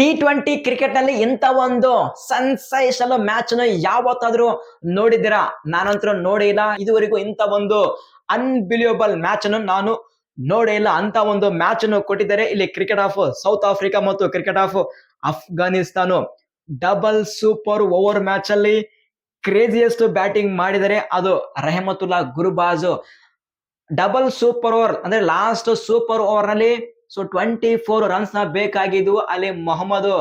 T twenty ಕ್ರಿಕೆಟ್ನಲ್ಲಿ ಇಂತ ಒಂದು ಸನ್ಸೈಷನ್ ಮ್ಯಾಚ್ನ ಯಾವತ್ತಾದ್ರೂ ನೋಡಿದ್ದೀರಾ? ನಾನಂತರೂ ನೋಡಿಲ್ಲ ಇದುವರೆಗೂ ಇಂತ ಒಂದು ಅನ್ಬಿಲಿಯಬಲ್ ಮ್ಯಾಚ್ ಅನ್ನು ನಾನು ನೋಡೇ ಇಲ್ಲ. ಅಂತ ಒಂದು ಮ್ಯಾಚ್ ಅನ್ನು ಕೊಟ್ಟಿದ್ದಾರೆ. ಇಲ್ಲಿ ಕ್ರಿಕೆಟ್ ಆಫ್ ಸೌತ್ ಆಫ್ರಿಕಾ ಮತ್ತು cricket of Afghanistan double super over match ಅಲ್ಲಿ ಕ್ರೇಜಿಯಸ್ಟ್ ಬ್ಯಾಟಿಂಗ್ ಮಾಡಿದರೆ ಅದು Rahmatullah Gurbaz double super over ಅಂದ್ರೆ ಲಾಸ್ಟ್ ಸೂಪರ್ ಓವರ್ನಲ್ಲಿ ಸೊ ಟ್ವೆಂಟಿ ಫೋರ್ ರನ್ಸ್ನ ಬೇಕಾಗಿದ್ದು ಅಲ್ಲಿ ಮೊಹಮ್ಮದ್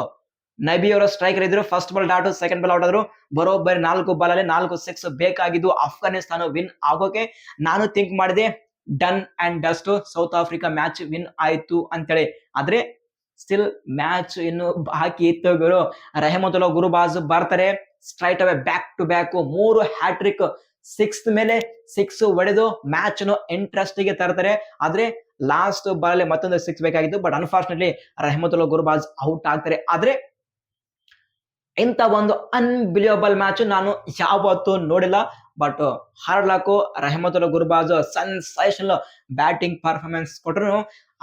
ನಬಿ ಅವರ ಸ್ಟ್ರೈಕರ್ ಇದ್ರು. First ball dot second ball out ಆದ್ರು. ಬರೋಬ್ಬರಿ ನಾಲ್ಕು ಬಾಲ್ ಅಲ್ಲಿ ನಾಲ್ಕು ಸಿಕ್ಸ್ ಬೇಕಾಗಿದ್ದು ಅಫ್ಘಾನಿಸ್ತಾನ ವಿನ್ ಆಗೋಕೆ. ನಾನು ಥಿಂಕ್ ಮಾಡಿದೆ done and dusted South Africa match win ಆಯ್ತು ಅಂತೇಳಿ. ಆದ್ರೆ ಸ್ಟಿಲ್ ಮ್ಯಾಚ್ ಇನ್ನು ಬಾಕಿ ಇತ್ತು ಗುರು ರೆಹಮತುಲ್ಲಾ ಗುರುಬಾಜ್ ಬರ್ತಾರೆ. Straight away back to back ಮೂರು ಹ್ಯಾಟ್ರಿಕ್ ಸಿಕ್ಸ್ ಮೇಲೆ ಸಿಕ್ಸ್ ಒಡೆದು ಮ್ಯಾಚ್ ಅನ್ನು ಇಂಟ್ರೆಸ್ಟ್ಗೆ ತರ್ತಾರೆ. ಆದ್ರೆ ಲಾಸ್ಟ್ ಬಾಲ್ ಮತ್ತೊಂದು ಸಿಕ್ಸ್ ಬೇಕಾಗಿತ್ತು but unfortunately Rahmatullah Gurbaz out ಆಗ್ತಾರೆ. ಆದ್ರೆ ಇಂಥ ಒಂದು ಅನ್ಬಿಲಿಯಬಲ್ ಮ್ಯಾಚ್ ನಾನು ಯಾವತ್ತೂ ನೋಡಿಲ್ಲ. But hard luck Rahmatullah Gurbaz sensational batting performance ಕೊಟ್ಟರು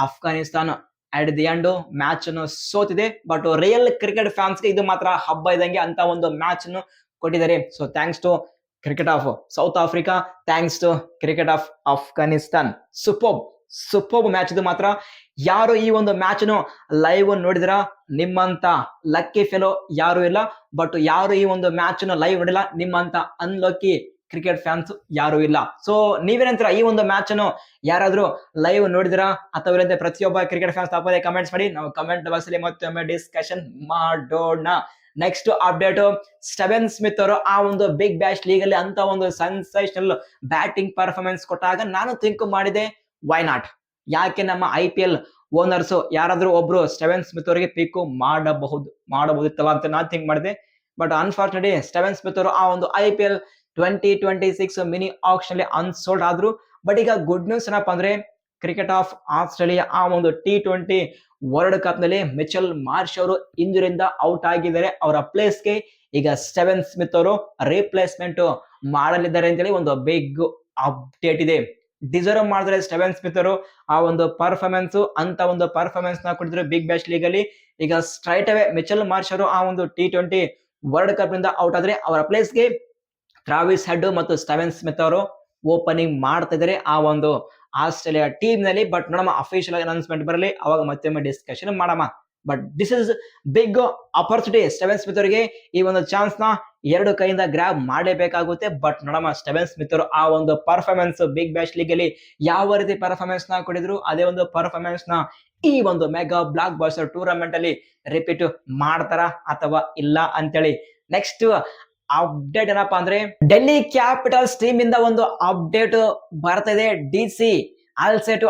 Afghanistan at the end match ಅನ್ನು ಸೋತಿದೆ. ಬಟ್ ರಿಯಲ್ ಕ್ರಿಕೆಟ್ ಫ್ಯಾನ್ಸ್ಗೆ ಇದು ಮಾತ್ರ ಹಬ್ಬ ಇದ್ದಂಗೆ ಅಂತ ಒಂದು ಮ್ಯಾಚ್ ಅನ್ನು ಕೊಟ್ಟಿದ್ದಾರೆ. So thanks to cricket of South Africa thanks to cricket of Afghanistan super super match ಇದು ಮಾತ್ರ. ಯಾರು ಈ ಒಂದು ಮ್ಯಾಚ್ ಲೈವ್ ನೋಡಿದ್ರ? ನಿಮ್ಮಂತ ಲಕ್ಕಿ ಫೆಲೋ ಯಾರು ಇಲ್ಲ. ಬಟ್ ಯಾರು ಈ ಒಂದು ಮ್ಯಾಚ್ ಲೈವ್ ನೋಡಿಲ್ಲ? ನಿಮ್ಮಂತ ಅನ್ಲಕ್ಕಿ ಕ್ರಿಕೆಟ್ ಫ್ಯಾನ್ಸ್ ಯಾರು ಇಲ್ಲ. ಸೊ ನೀವೇನಂತೀರ ಈ ಒಂದು ಮ್ಯಾಚ್ ಅನ್ನು ಯಾರಾದ್ರೂ ಲೈವ್ ನೋಡಿದಿರಾ? ಅಥವಾ ಇಲ್ಲದೆ ಪ್ರತಿಯೊಬ್ಬ ಕ್ರಿಕೆಟ್ ಫ್ಯಾನ್ಸ್ ತಪ್ಪದೆ ಕಮೆಂಟ್ಸ್ ಮಾಡಿ. ನಾವು ಕಮೆಂಟ್ ಬಾಕ್ಸ್ ಅಲ್ಲಿ ಮತ್ತೊಮ್ಮೆ ಡಿಸ್ಕಷನ್ ಮಾಡೋಣ. ನೆಕ್ಸ್ಟ್ ಅಪ್ಡೇಟ್ ಸ್ಟೆವೆನ್ ಸ್ಮಿತ್ ಅವರು ಆ ಒಂದು ಬಿಗ್ ಬ್ಯಾಶ್ ಲೀಗ್ ಅಲ್ಲಿ ಅಂತ ಒಂದು ಸೆನ್ಸೇಷನಲ್ ಬ್ಯಾಟಿಂಗ್ ಪರ್ಫಾರ್ಮೆನ್ಸ್ ಕೊಟ್ಟಾಗ ನಾನು ಥಿಂಕ್ ಮಾಡಿದೆ ವೈ ನಾಟ್ ಯಾಕೆ ನಮ್ಮ ಐ ಪಿ ಎಲ್ ಓನರ್ಸ್ ಯಾರಾದ್ರೂ ಒಬ್ರು ಸ್ಟೆವೆನ್ ಸ್ಮಿತ್ ಅವರಿಗೆ ಪಿಕ್ ಮಾಡಬಹುದು, ಮಾಡಬಹುದಿತ್ತಲ್ಲ ಅಂತ ನಾನು ಥಿಂಕ್ ಮಾಡಿದೆ. ಬಟ್ ಅನ್ಫಾರ್ಚುನೇಟ್ಲಿ ಸ್ಟೆವೆನ್ ಸ್ಮಿತ್ ಅವರು ಆ ಒಂದು I P L twenty twenty six mini auction ಅಲ್ಲಿ ಅನ್ಸೋಲ್ಡ್ ಆದ್ರು. ಬಟ್ ಈಗ ಗುಡ್ ನ್ಯೂಸ್ ಏನಪ್ಪ ಅಂದ್ರೆ ಕ್ರಿಕೆಟ್ ಆಫ್ ಆಸ್ಟ್ರೇಲಿಯಾ ಆ ಒಂದು ಟಿ ಟ್ವೆಂಟಿ ವರ್ಲ್ಡ್ ಕಪ್ನಲ್ಲಿ ಮಿಚಲ್ ಮಾರ್ಷ್ ಅವರು ಇಂಜುರಿಯಿಂದ ಔಟ್ ಆಗಿದ್ದಾರೆ. ಅವರ ಪ್ಲೇಸ್ಗೆ ಈಗ ಸ್ಟೆವೆನ್ ಸ್ಮಿತ್ ಅವರು ರೀಪ್ಲೇಸ್ಮೆಂಟ್ ಮಾಡಲಿದ್ದಾರೆ ಅಂತೇಳಿ ಒಂದು ಬಿಗ್ ಅಪ್ಡೇಟ್ ಇದೆ. ಡಿಸರ್ವ್ ಮಾಡಿದ್ರೆ ಸ್ಟೆವೆನ್ ಸ್ಮಿತ್ ಅವರು ಆ ಒಂದು ಪರ್ಫಾರ್ಮೆನ್ಸ್ ಅಂತ ಒಂದು ಪರ್ಫಾರ್ಮೆನ್ಸ್ನ ಕೊಟ್ಟಿದ್ರು ಬಿಗ್ ಬ್ಯಾಶ್ ಲೀಗ್ ಅಲ್ಲಿ. ಈಗ ಸ್ಟ್ರೈಟ್ ಅವೇ ಮಿಚಲ್ ಮಾರ್ಷ್ ಅವರು ಆ ಒಂದು ಟಿ ಟ್ವೆಂಟಿ ವರ್ಲ್ಡ್ ಕಪ್ನಿಂದ ಔಟ್ ಆದ್ರೆ ಅವರ ಪ್ಲೇಸ್ಗೆ ಟ್ರಾವಿಸ್ ಹೆಡ್ ಮತ್ತು ಸ್ಟೆವೆನ್ ಸ್ಮಿತ್ ಅವರು ಓಪನಿಂಗ್ ಮಾಡ್ತಾ ಇದ್ದಾರೆ ಆ ಒಂದು ಆಸ್ಟ್ರೇಲಿಯಾ ಟೀಮ್ನಲ್ಲಿ ಬಟ್ ನೋಡಮ್ಮ ಅಫಿಷಿಯಲ್ ಅನೌನ್ಸ್ಮೆಂಟ್ ಬರಲಿ, ಅವಾಗ ಮತ್ತೊಮ್ಮೆ ಡಿಸ್ಕಷನ್ ಮಾಡಮ್ಮ but this is big opportunity Steven Smith ಅವರಿಗೆ ಈ ಒಂದು ಚಾನ್ಸ್ನ ಎರಡು ಕೈಯಿಂದ ಗ್ರಾಬ್ ಮಾಡಲೇಬೇಕಾಗುತ್ತೆ. ಬಟ್ ನೋಡಮ್ಮ ಸ್ಟೆವೆನ್ ಸ್ಮಿತ್ ಅವರು ಆ ಒಂದು ಪರ್ಫಾರ್ಮೆನ್ಸ್ ಬಿಗ್ ಬ್ಯಾಶ್ ಲೀಗ್ ಅಲ್ಲಿ ಯಾವ ರೀತಿ ಪರ್ಫಾರ್ಮೆನ್ಸ್ನ ಕೊಡಿದ್ರು, ಅದೇ ಒಂದು ಪರ್ಫಾರ್ಮೆನ್ಸ್ನ ಈ ಒಂದು ಮೆಗಾ ಬ್ಲಾಕ್ ಬಾಸ್ಟರ್ ಟೂರ್ನಮೆಂಟ್ ಅಲ್ಲಿ ರಿಪೀಟ್ ಮಾಡ್ತಾರ ಅಥವಾ ಇಲ್ಲ ಅಂತೇಳಿ. ನೆಕ್ಸ್ಟ್ ಅಪ್ಡೇಟ್ ಏನಪ್ಪಾ ಅಂದ್ರೆ ಡೆಲ್ಲಿ ಕ್ಯಾಪಿಟಲ್ಸ್ ಟೀಮ್ ಇಂದ ಒಂದು ಅಪ್ಡೇಟ್ ಬರ್ತಾ ಇದೆ. ಡಿ ಸಿ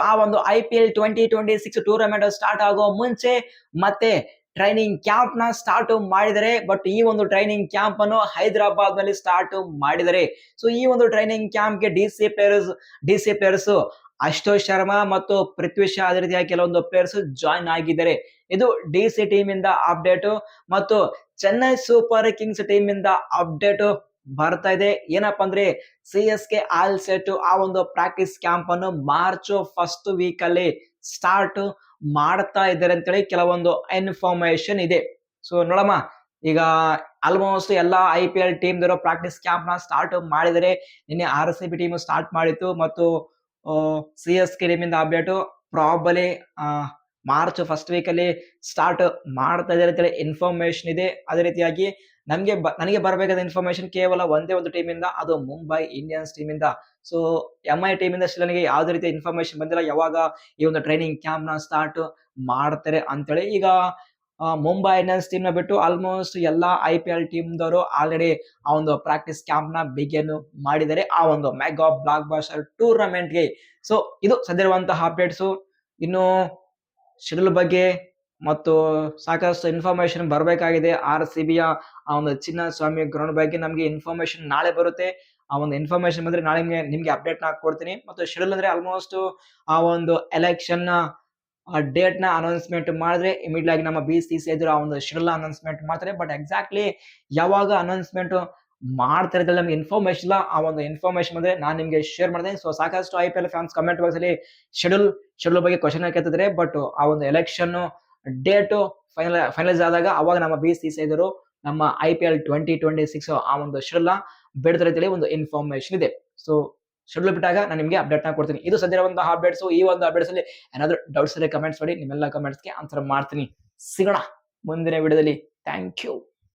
ಆ ಒಂದು I P L twenty twenty six tournament start ಆಗೋ ಮುಂಚೆ ಮತ್ತೆ ಟ್ರೈನಿಂಗ್ ಕ್ಯಾಂಪ್ನ ಸ್ಟಾರ್ಟ್ ಮಾಡಿದರೆ. ಬಟ್ ಈ ಒಂದು ಟ್ರೈನಿಂಗ್ ಕ್ಯಾಂಪ್ ಅನ್ನು ಹೈದರಾಬಾದ್ನಲ್ಲಿ ಸ್ಟಾರ್ಟ್ ಮಾಡಿದರೆ. ಸೊ ಈ ಒಂದು training ಕ್ಯಾಂಪ್ಗೆ D C players D C players Ashok Sharma ಮತ್ತು ಪೃಥ್ವಿ ಶಾ ಅದೇ ರೀತಿಯ ಕೆಲವೊಂದು ಪ್ಲೇಯರ್ಸ್ ಜಾಯ್ನ್ ಆಗಿದ್ದಾರೆ. ಇದು ಡಿ ಸಿ ಟೀಮ್ ಇಂದ ಅಪ್ಡೇಟ್ ಮತ್ತು ಚೆನ್ನೈ ಸೂಪರ್ ಕಿಂಗ್ಸ್ ಟೀಮ್ ಇಂದ ಅಪ್ಡೇಟ್ ಬರ್ತಾ ಇದೆ. ಏನಪ್ಪಾ ಅಂದ್ರೆ C S K all set ಆ ಒಂದು ಪ್ರಾಕ್ಟೀಸ್ ಕ್ಯಾಂಪ್ ಅನ್ನು ಮಾರ್ಚ್ ಫಸ್ಟ್ ವೀಕ್ ಅಲ್ಲಿ ಸ್ಟಾರ್ಟ್ ಮಾಡ್ತಾ ಇದ್ದಾರೆ ಅಂತೇಳಿ ಕೆಲವೊಂದು ಇನ್ಫಾರ್ಮೇಶನ್ ಇದೆ. ಸೊ ನೋಡಮ್ಮ, ಈಗ ಆಲ್ಮೋಸ್ಟ್ ಎಲ್ಲಾ I P L team practice ಕ್ಯಾಂಪ್ನ start ಮಾಡಿದರೆ ನಿನ್ನೆ R C B team start ಮಾಡಿತ್ತು ಮತ್ತು ಸಿ ಎಸ್ ಕೆ ಟೀಮ್ ಇಂದ ಅಪ್ಡೇಟ್ ಪ್ರಾಬಲಿ ಮಾರ್ಚ್ ಫಸ್ಟ್ ವೀಕಲ್ಲಿ ಸ್ಟಾರ್ಟ್ ಮಾಡ್ತಾ ಇದ್ದಾರೆ ಅಂತೇಳಿ ಇನ್ಫಾರ್ಮೇಶನ್ ಇದೆ. ಅದೇ ರೀತಿಯಾಗಿ ನಮಗೆ ನನಗೆ ಬರಬೇಕಾದ ಇನ್ಫಾರ್ಮೇಶನ್ ಕೇವಲ ಒಂದೇ ಒಂದು ಟೀಮಿಂದ ಅದು ಮುಂಬೈ ಇಂಡಿಯನ್ಸ್ ಟೀಮಿಂದ ಸೊ ಎಂ ಐ ಟೀಮಿಂದ ಅಷ್ಟೇ ನನಗೆ ಯಾವುದೇ ರೀತಿ ಇನ್ಫಾರ್ಮೇಶನ್ ಬಂದಿಲ್ಲ. ಯಾವಾಗ ಈ ಒಂದು ಟ್ರೈನಿಂಗ್ ಕ್ಯಾಂಪ್ನ ಸ್ಟಾರ್ಟ್ ಮಾಡ್ತಾರೆ ಅಂತೇಳಿ. ಈಗ ಮುಂಬೈ ಇಂಡಿಯನ್ಸ್ ಟೀಮ್ನ ಬಿಟ್ಟು ಆಲ್ಮೋಸ್ಟ್ ಎಲ್ಲ ಐ ಪಿ ಎಲ್ ಟೀಮ್ದವರು ಆಲ್ರೆಡಿ ಆ ಒಂದು ಪ್ರಾಕ್ಟೀಸ್ ಕ್ಯಾಂಪ್ನ ಬಿಗಿಯನ್ನು ಮಾಡಿದ್ದಾರೆ. ಆ ಒಂದು ಮೆಗಾ ಬ್ಲಾಕ್ ಬಾಸ್ಟರ್ ಟೂರ್ನಮೆಂಟ್ಗೆ ಸೊ ಇದು ಸದ್ಯರುವಂತಹ ಅಪ್ಡೇಟ್ಸು ಇನ್ನು ಶೆಡ್ಯೂಲ್ ಬಗ್ಗೆ ಮತ್ತು ಸಾಕಷ್ಟು ಇನ್ಫಾರ್ಮೇಶನ್ ಬರಬೇಕಾಗಿದೆ. ಆರ್ ಸಿ ಬಿಯ ಆ ಒಂದು ಚಿನ್ನ ಸ್ವಾಮಿ ಗ್ರೌಂಡ್ ಬಗ್ಗೆ ನಮಗೆ ಇನ್ಫಾರ್ಮೇಶನ್ ನಾಳೆ ಬರುತ್ತೆ. ಆ ಒಂದು ಇನ್ಫಾರ್ಮೇಶನ್ ಬಂದ್ರೆ ನಾಳೆ ನಿಮಗೆ ನಿಮಗೆ ಅಪ್ಡೇಟ್ ನಾ ಕೊಡ್ತೀನಿ. ಮತ್ತು ಶೆಡ್ಯೂಲ್ ಅಂದ್ರೆ ಆಲ್ಮೋಸ್ಟ್ ಆ ಒಂದು ಎಲೆಕ್ಷನ್ ಡೇಟ್ನ ಅನೌನ್ಸ್ಮೆಂಟ್ ಮಾಡಿದ್ರೆ ಇಮಿಡಿಯೇಟ್ ಆಗಿ ನಮ್ಮ ಬಿ ಸಿ ಸಿ ಎದುರು ಆ ಒಂದು ಶೆಡ್ಯೂಲ್ ಅನೌನ್ಸ್ಮೆಂಟ್ ಮಾಡ್ತಾರೆ. ಬಟ್ ಎಕ್ಸಾಕ್ಟ್ಲಿ ಯಾವಾಗ ಅನೌನ್ಸ್ಮೆಂಟ್ ಮಾಡ್ತಾ ಇರೋದ್ರಲ್ಲಿ ನಮ್ಗೆ ಇನ್ಫಾರ್ಮೇಶನ್ ಆ ಒಂದು ಇನ್ಫಾರ್ಮೇಶನ್ ಬಂದ್ರೆ ನಾನು ನಿಮಗೆ ಶೇರ್ ಮಾಡಿದೆ. ಸೊ ಸಾಕಷ್ಟು I P L fans comment box ಅಲ್ಲಿ ಶೆಡ್ಯೂಲ್ ಶೆಡ್ಯೂಲ್ ಬಗ್ಗೆ ಕ್ವಶನ್ ಕೇಳ್ತಿದ್ರೆ ಬಟ್ ಆ ಒಂದು ಎಲೆಕ್ಷನ್ ಡೇಟ್ ಫೈನಲ್ ಫೈನಲೈಸ್ ಆದಾಗ ಅವಾಗ ನಮ್ಮ ಬಿ ಸಿ ಇದ್ರು ನಮ್ಮ I P L twenty twenty six ಆ ಒಂದು ಶೆಡ್ಯೂಲ್ ಬಿಡ್ತಾರೆ ಅಂತೇಳಿ ಒಂದು ಇನ್ಫಾರ್ಮೇಶನ್ ಇದೆ. ಸೊ ಶೆಡ್ಯೂಲ್ ಬಿಟ್ಟಾಗ ನಾನು ನಿಮಗೆ ಅಪ್ಡೇಟ್ನ ಕೊಡ್ತೀನಿ. ಇದು ಸದ್ಯ ಒಂದು ಅಪ್ಡೇಟ್ಸ್ ಈ ಒಂದು ಅಪ್ಡೇಟ್ಸ್ ಅಲ್ಲಿ ಏನಾದ್ರು ಡೌಟ್ಸ್ ಇದ್ರೆ ಕಮೆಂಟ್ಸ್ ಮಾಡಿ, ನಿಮ್ಮೆಲ್ಲ ಕಮೆಂಟ್ಸ್ಗೆ ಆನ್ಸರ್ ಮಾಡ್ತೀನಿ. ಸಿಗೋಣ ಮುಂದಿನ ವಿಡಿಯೋದಲ್ಲಿ ಥ್ಯಾಂಕ್ ಯು